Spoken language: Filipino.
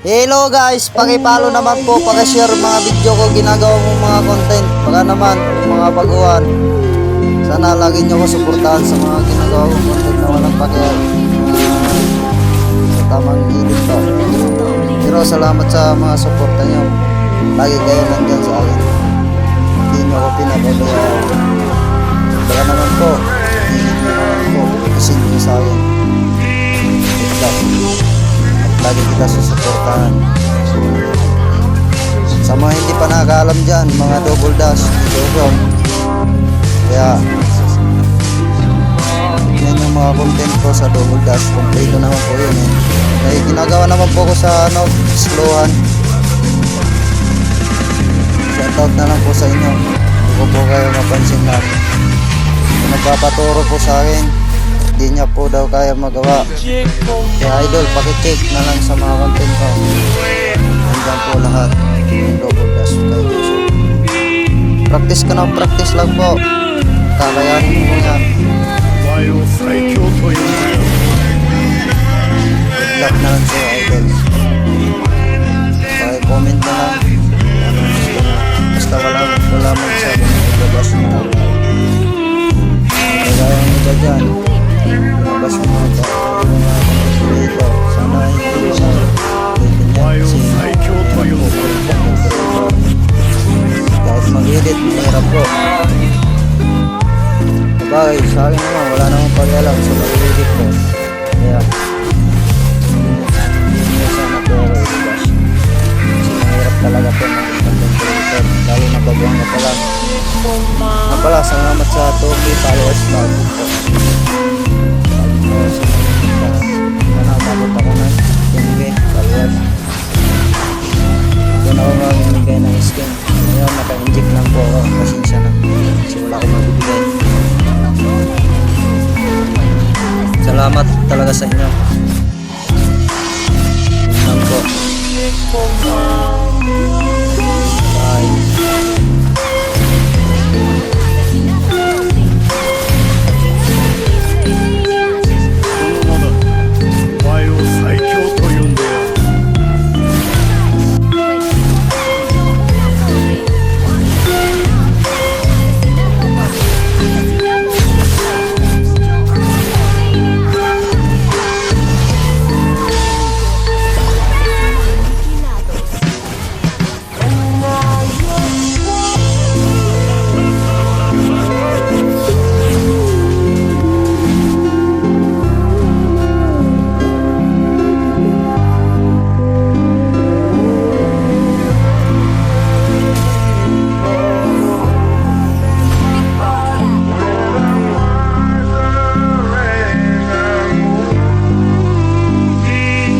Hello guys, pakipalo naman po, pakishare mga video ko, ginagawa kong mga content. Baka naman, mga baguhan. Sana lagi nyo ko suportahan sa mga ginagawa kong content na walang pakial. sa tamang hilig pa. Pero salamat sa mga suporta nyo. Lagi kayo nandyan sa akin. Hindi nyo ako pinababayaan. Baka naman po, hindi lagi kita susuportahan. Sa mga hindi pa nakakaalam dyan, mga double dash, Jojo. Kaya, yan yung mga content ko sa double dash. Kompleto naman po yun eh. Kaya ginagawa naman po ko sa ano, slowan. Shoutout na lang po sa inyo. Hindi ko po kayo mapansin na kung nagpapaturo po sa akin, di niya po daw kaya magawa. Kaya idol pakicheck na lang sa mga content ko. Hanggang po lahat. Yung practice ka ng practice lang po. Kakayanin mo yan. Good luck na lang sa'yo idol. Kaya comment na lang. Basta wala wala magsabi ng double dash na kaya mo dyan? Labas mo ang tao ng mga kapatid Sana hindi mo While I killed sa akin naman, wala namang pag-alam sa pag-edit ko Kaya Hindi mo sana ko Kasi mahirap na baguhan na pala Na pala, salamat sa 2K followers talaga sa inyo. Alam ko.